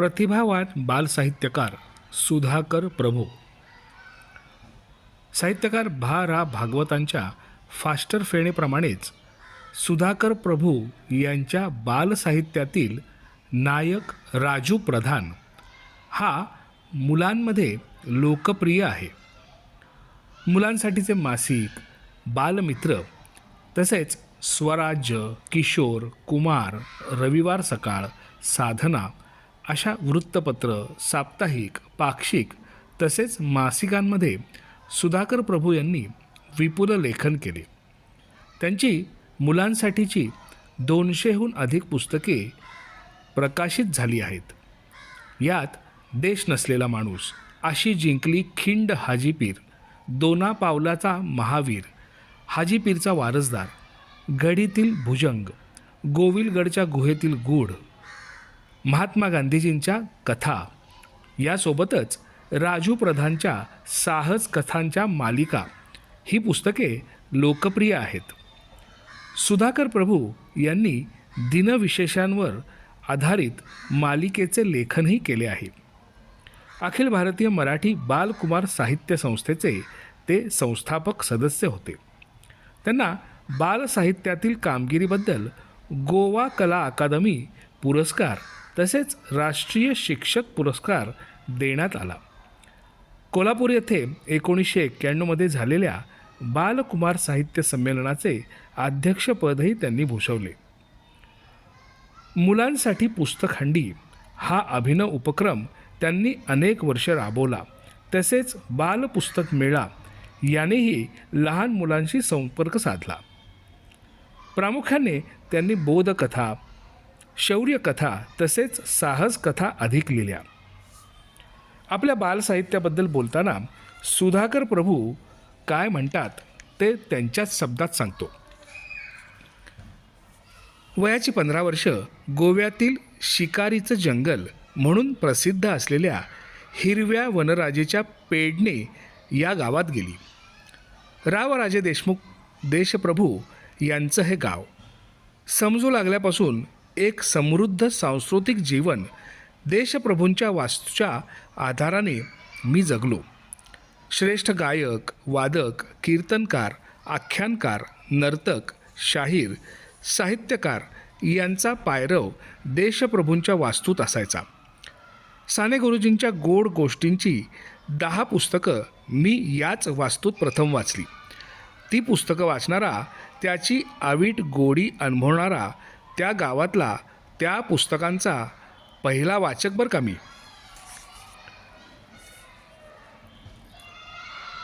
प्रतिभावान बालसाहित्यकार सुधाकर प्रभू. साहित्यकार भा. रा. भागवतांच्या फास्टर फेणेप्रमाणेच सुधाकर प्रभू यांच्या बालसाहित्यातील नायक राजू प्रधान हा मुलांमध्ये लोकप्रिय आहे. मुलांसाठीचे मासिक बालमित्र तसेच स्वराज्य किशोर कुमार रविवार सकाळ साधना अशा वृत्तपत्र साप्ताहिक पाक्षिक तसेच मासिकांमध्ये सुधाकर प्रभू यांनी विपुल लेखन केले. त्यांची मुलांसाठीची दोनशेहून अधिक पुस्तके प्रकाशित झाली आहेत. यात देश नसलेला माणूस अशी जिंकली खिंड हाजीपीर दोना पावलाचा महावीर हाजीपीरचा वारसदार गडीतील भुजंग गोविलगडच्या गुहेतील गूढ महात्मा गांधीजींच्या कथा. यासोबतच राजू प्रधानच्या साहस कथांच्या मालिका. ही पुस्तके लोकप्रिय आहेत. सुधाकर प्रभू यांनी दिनविशेषांवर आधारित मालिकेचे लेखनही केले आहे. अखिल भारतीय मराठी बालकुमार साहित्य संस्थेचे ते संस्थापक सदस्य होते. त्यांना बालसाहित्यातील कामगिरीबद्दल गोवा कला अकादमी पुरस्कार तसेच राष्ट्रीय शिक्षक पुरस्कार देण्यात आला. कोल्हापूर येथे एकोणीसशे एक्क्याण्णवमध्ये झालेल्या बालकुमार साहित्य संमेलनाचे अध्यक्षपदही त्यांनी भूषवले. मुलांसाठी पुस्तकहंडी हा अभिनव उपक्रम त्यांनी अनेक वर्ष राबवला. तसेच बालपुस्तक मेळा यानेही लहान मुलांशी संपर्क साधला. प्रामुख्याने त्यांनी बोधकथा शौर्यकथा तसेच साहस कथा अधिक लिहिल्या. आपल्या बालसाहित्याबद्दल बोलताना सुधाकर प्रभू काय म्हणतात ते त्यांच्याच शब्दात सांगतो. वयाची पंधरा वर्ष गोव्यातील शिकारीचं जंगल म्हणून प्रसिद्ध असलेल्या हिरव्या वनराजेच्या पेडणे या गावात गेली. रावराजे देशमुख देशप्रभू यांचं हे गाव. समजू लागल्यापासून एक समृद्ध सांस्कृतिक जीवन देशप्रभूंच्या वास्तूच्या आधाराने मी जगलो. श्रेष्ठ गायक वादक कीर्तनकार आख्यानकार नर्तक शाहीर साहित्यकार यांचा पायरव देशप्रभूंच्या वास्तूत असायचा. साने गुरुजींच्या गोड गोष्टींची दहा पुस्तकं मी याच वास्तूत प्रथम वाचली. ती पुस्तकं वाचणारा त्याची आवीट गोडी अनुभवणारा त्या गावातला त्या पुस्तकांचा पहिला वाचक बरं का मी?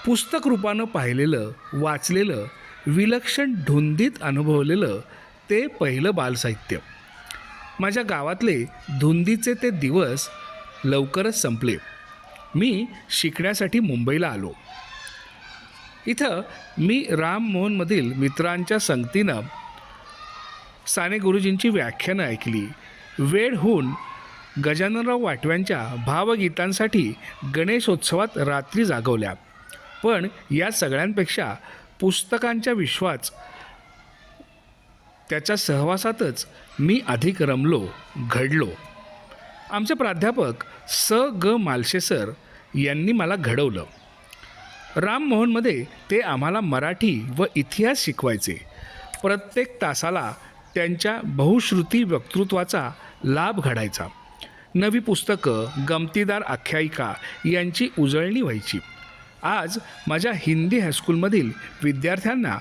पुस्तक रूपानं पाहिलेलं वाचलेलं विलक्षण धुंदीत अनुभवलेलं ते पहिलं बालसाहित्य. माझ्या गावातले धुंदीचे ते दिवस लवकरच संपले. मी शिकण्यासाठी मुंबईला आलो. इथं मी राममोहनमधील मित्रांच्या संगतीनं साने गुरुजींची व्याख्यानं ऐकली. वेळ होऊन गजाननराव वाटव्यांच्या भावगीतांसाठी गणेशोत्सवात रात्री जागवल्या. पण या सगळ्यांपेक्षा पुस्तकांच्या विश्वास त्याच्या सहवासातच मी अधिक रमलो घडलो. आमचे प्राध्यापक स. ग. मालशे सर यांनी मला घडवलं. राममोहनमध्ये ते आम्हाला मराठी व इतिहास शिकवायचे. प्रत्येक तासाला त्यांच्या बहुश्रुती वक्तृत्वाचा लाभ घडायचा. नवी पुस्तकं गमतीदार आख्यायिका यांची उजळणी व्हायची. आज माझ्या हिंदी हायस्कूलमधील विद्यार्थ्यांना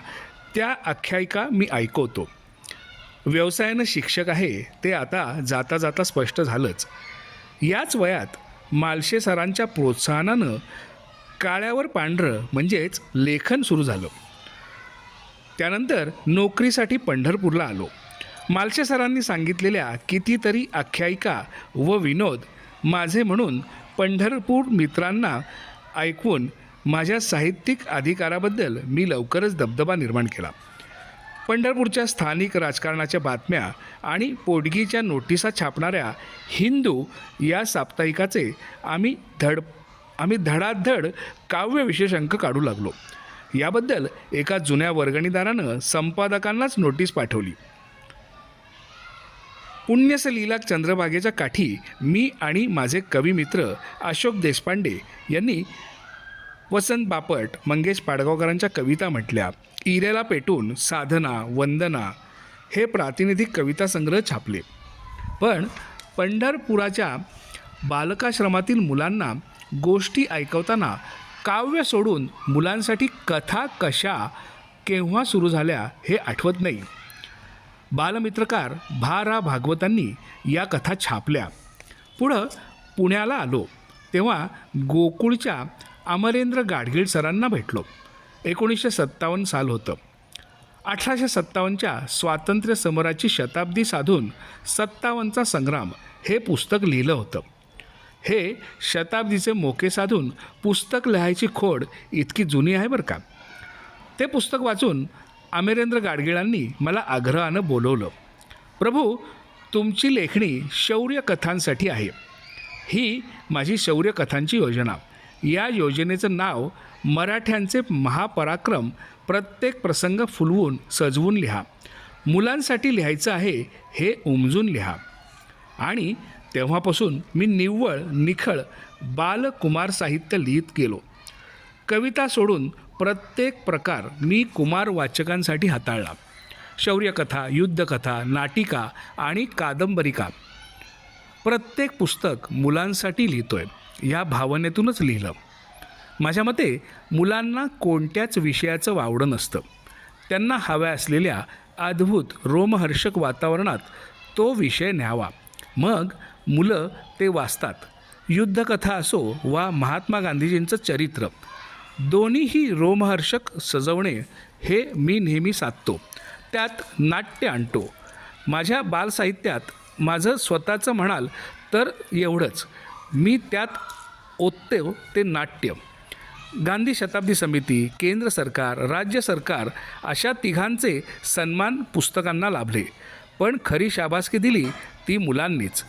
त्या आख्यायिका मी ऐकवतो. व्यवसायानं शिक्षक आहे ते आता जाता जाता स्पष्ट झालंच. याच वयात मालशे सरांच्या प्रोत्साहनानं काळ्यावर पांढरं म्हणजेच लेखन सुरू झालं. त्यानंतर नोकरीसाठी पंढरपूरला आलो. मालशे सरांनी सांगितलेल्या कितीतरी आख्यायिका व विनोद माझे म्हणून पंढरपूर मित्रांना ऐकून माझ्या साहित्यिक अधिकाराबद्दल मी लवकरच दबदबा निर्माण केला. पंढरपूरच्या स्थानिक राजकारणाच्या बातम्या आणि पोटगीच्या नोटिसा छापणाऱ्या हिंदू या साप्ताहिकाचे आम्ही धड आम्ही धडाधड काव्य विशेष अंक काढू लागलो. याबद्दल एका जुन्या वर्गणीदारानं संपादकांनाच नोटीस पाठवली. पुण्यसलीला चंद्रभागेच्या काठी मी आणि माझे कवी मित्र अशोक देशपांडे यांनी वसंत बापट मंगेश पाडगावकरांच्या कविता म्हटल्या. इरेला पेटून साधना वंदना हे प्रातिनिधिक कविता संग्रह छापले. पण पंढरपुराच्या बालकाश्रमातील मुलांना गोष्टी ऐकवताना काव्य सोडून मुलांसाठी कथा कशा केव्हा सुरू झाल्या हे आठवत नाही. बालमित्रकार भा रा भागवतांनी या कथा छापल्या. पुढं पुण्याला आलो. तेव्हा गोकुळच्या अमरेंद्र गाडगीळ सरांना भेटलो. एकोणीसशे सत्तावन्न साल होतं. अठराशे सत्तावन्नच्या स्वातंत्र्य समराची शताब्दी साधून सत्तावन्नचा संग्राम हे पुस्तक लिहिलं होतं. हे शताब्दीचे मोके साधून पुस्तक लिहायची खोड इतकी जुनी आहे बरं का? ते पुस्तक वाचून अमेरेंद्र गाडगिळांनी मला आग्रहानं बोलवलं. प्रभू तुमची लेखणी शौर्य कथांसाठी आहे. ही माझी शौर्य कथांची योजना. या योजनेचं नाव मराठ्यांचे महापराक्रम प्रत्येक प्रसंग फुलवून सजवून लिहा. मुलांसाठी लिहायचं आहे हे उमजून लिहा. आणि तेव्हापासून मी निव्वळ निखळ बालकुमार साहित्य लिहित गेलो. कविता सोडून प्रत्येक प्रकार मी कुमार वाचकांसाठी हाताळला. शौर्यकथा युद्धकथा नाटिका आणि कादंबरिका. प्रत्येक पुस्तक मुलांसाठी लिहितोय या भावनेतूनच लिहिलं. माझ्या मते मुलांना कोणत्याच विषयाचं वावडं नसतं. त्यांना हव्या असलेल्या अद्भुत रोमहर्षक वातावरणात तो विषय न्यावा. मग मुलं ते वाचतात. युद्धकथा असो वा महात्मा गांधीजींचं चरित्र दोन्हीही रोमहर्षक सजवणे हे मी नेहमी साधतो. त्यात नाट्य आणतो. माझ्या बालसाहित्यात माझं स्वतःचं म्हणाल तर एवढंच. मी त्यात ओतते हो, ते नाट्य. गांधी शताब्दी समिती केंद्र सरकार राज्य सरकार अशा तिघांचे सन्मान पुस्तकांना लाभले. पण खरी शाबासकी दिली ती मुलांनीच.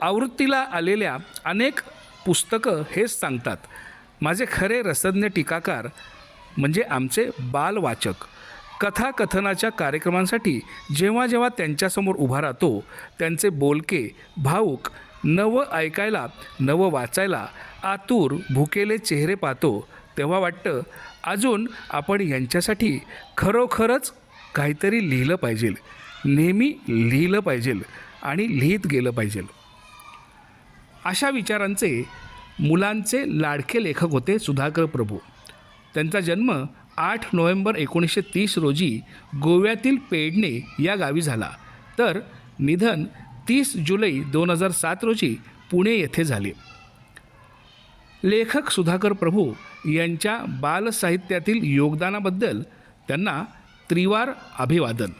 आवृत्तीला आलेल्या अनेक पुस्तकं हेच सांगतात. माझे खरे रसज्ञ टीकाकार म्हणजे आमचे बालवाचक. कथाकथनाच्या कार्यक्रमांसाठी जेव्हा जेव्हा त्यांच्यासमोर उभा राहतो त्यांचे बोलके भाऊक नवं ऐकायला नवं वाचायला आतूर भुकेले चेहरे पाहतो तेव्हा वाटतं अजून आपण यांच्यासाठी खरोखरच काहीतरी लिहिलं पाहिजे. नेहमी लिहिलं पाहिजे आणि लिहित गेलं पाहिजे. अशा विचारांचे मुलांचे लाडके लेखक होते सुधाकर प्रभू. त्यांचा जन्म आठ नोव्हेंबर एकोणीसशे तीस रोजी गोव्यातील पेडणे या गावी झाला. तर निधन तीस जुलै दोन हजार सात रोजी पुणे येथे झाले. लेखक सुधाकर प्रभू यांच्या बालसाहित्यातील योगदानाबद्दल त्यांना त्रिवार अभिवादन.